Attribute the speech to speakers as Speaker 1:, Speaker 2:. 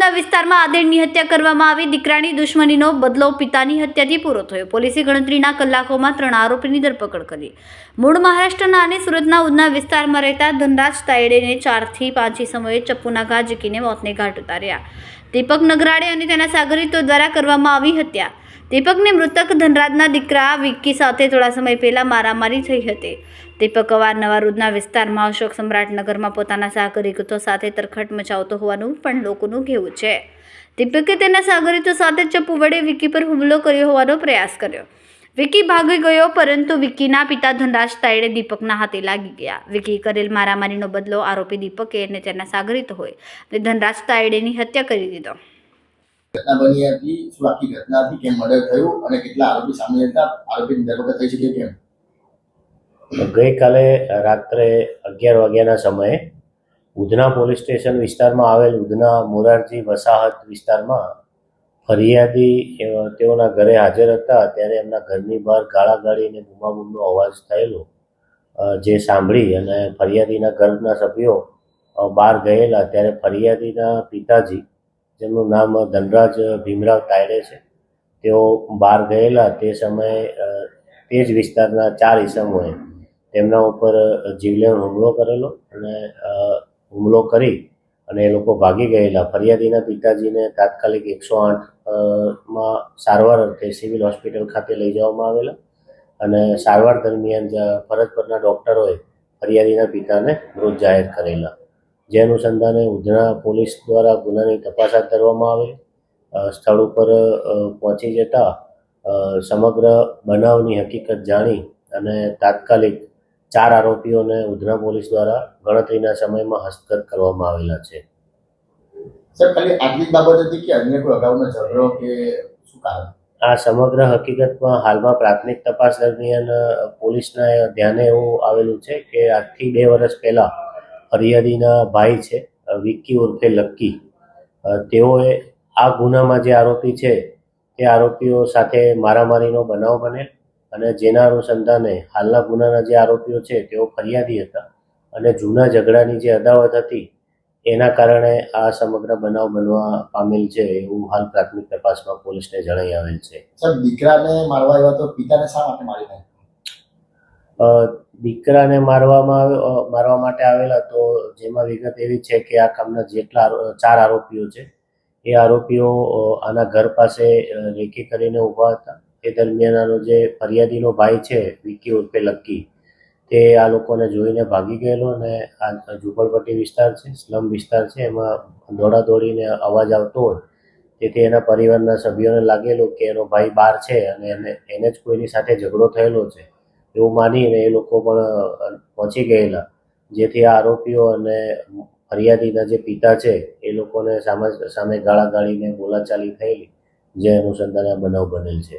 Speaker 1: ઉના વિસ્તારમાં આદેડની હત્યા કરવામાં આવી. દીકરાની દુશ્મનીનો બદલો પિતાની હત્યાથી પૂરો થયો. પોલીસે ગણતરીના કલાકોમાં ત્રણ આરોપીની ધરપકડ કરી. મૂળ મહારાષ્ટ્રના અને સુરતના ઉધના વિસ્તારમાં રહેતા ધનરાજ તાયડેને ચારથી પાંચી સમયે ચપ્પુના ઘા ઝીકીને મોતને ઘાટ ઉતાર્યા. દીપક નગરાડે અને તેના સાગરીતો દ્વારા કરવામાં આવી હત્યા. દીપકને મૃતક ધનરાજના દીકરા વિક્કી સાથે થોડા સમય પહેલા મારામારી થઈ હતી. દીપક અવારનવાર ઉધના વિસ્તારમાં અશોક સમ્રાટનગરમાં પોતાના સાગરીતો સાથે તરખટ મચાવતો હોવાનું પણ લોકોનું કહેવું છે. દીપકે તેના સાગરીતો સાથે ચપ્પુ વડે વિક્કી પર હુમલો કર્યો હોવાનો પ્રયાસ કર્યો. વિકી ભાગી ગયો, પરંતુ વિકીના પિતા ધનરાજ તાયડે દીપકના હાથે લાગી ગયા. વિકી કરેલ મારામારીનો બદલો આરોપી દીપકે અને તેના સાગરિત હોય. અને ધનરાજ તાયડેની હત્યા કરી દીધો.
Speaker 2: ગઈકાલે રાત્રે અગિયાર વાગ્યાના સમયે ઉધના પોલીસ સ્ટેશન વિસ્તારમાં આવેલ ઉધના મોરારજી વસાહત વિસ્તારમાં ફરિયાદી તેઓના ઘરે હાજર હતા. ત્યારે એમના ઘરની બહાર ગાળાગાળી અને બૂમાબૂમનો અવાજ થયેલો જે સાંભળી અને ફરિયાદીના ઘરના સભ્યો બહાર ગયેલા. ત્યારે ફરિયાદીના પિતાજી જેમનું નામ ધનરાજ ભીમરાવ તાયડે છે. તેઓ બહાર ગયેલા તે સમયે તે જ વિસ્તારના ચાર ઈસમોએ તેમના ઉપર જીવલેણ હુમલો કરેલો અને હુમલો કરી અને એ લોકો ભાગી ગયેલા. ફરિયાદીના પિતાજીને તાત્કાલિક એકસો આઠમાં સારવાર અર્થે સિવિલ હોસ્પિટલ ખાતે લઈ જવામાં આવેલા અને સારવાર દરમિયાન ફરજ પરના ડૉક્ટરોએ ફરિયાદીના પિતાને મૃત જાહેર કરેલા. જે અનુસંધાને ઉધના પોલીસ દ્વારા ગુનાની તપાસ હાથ ધરવામાં આવેલી સ્થળ ઉપર પહોંચી જતા સમગ્ર બનાવની હકીકત જાણી અને તાત્કાલિક ચાર આરોપીઓને ઉધના પોલીસ દ્વારા ગણતરીના સમયમાં હસ્તગત કરવામાં આવેલા છે.
Speaker 3: સર ખાલી આટલી બાબત હતી કે અન્ય કોઈ અગાઉનો ઝઘડો કે શું કારણ?
Speaker 2: આ સમગ્ર હકીકતમાં હાલમાં પ્રાથમિક તપાસ દરમિયાન પોલીસના ધ્યાને એવું આવેલું છે કે આજથી બે વર્ષ પહેલાં ફરિયાદીના ભાઈ છે વિક્કી ઉર્ફે લક્કી. તેઓએ આ ગુનામાં જે આરોપી છે તે આરોપીઓ સાથે મારામારીનો બનાવ બને અને જેના અનુસંધાને હાલના ગુનાના જે આરોપીઓ છે તેઓ ફરિયાદી હતા અને જૂના ઝઘડાની જે અદાવત હતી એના કારણે આ સમગ્ર બનાવ બનવા પામેલ છે એવું હાલ પ્રાથમિક તપાસમાં પોલીસને જણાઈ આવેલ છે.
Speaker 3: સર દીકરાને મારવા આવ્યા તો પિતાને શા માટે મારી નાખ્યો?
Speaker 2: દીકરાને મારવામાં મારવા માટે આવેલા, તો જેમાં વિગત એવી છે કે આ કામના જેટલા ચાર આરોપીઓ છે. એ આરોપીઓ આના ઘર પાસે રેકી કરીને ઊભા હતા. એ દરમિયાન આનો જે ફરિયાદીનો ભાઈ છે, વિકી ઉર્ફે લક્કી તે આ લોકોને જોઈને ભાગી ગયેલો અને આ ઝુંપડપટ્ટી વિસ્તાર છે, સ્લમ વિસ્તાર છે, એમાં દોડા દોડીને અવાજ આવતો હોય. તેથી એના પરિવારના સભ્યોને લાગેલું કે એનો ભાઈ બહાર છે અને એને એને જ કોઈની સાથે ઝઘડો થયેલો છે. એવું માનીને એ લોકો પણ પહોંચી ગયેલા. જેથી આ આરોપીઓ અને ફરિયાદીના જે પિતા છે, એ લોકોને સામે સામે ગાળાગાળીને બોલાચાલી થયેલી, જે અનુસંધાને આ બનાવ બનેલ છે.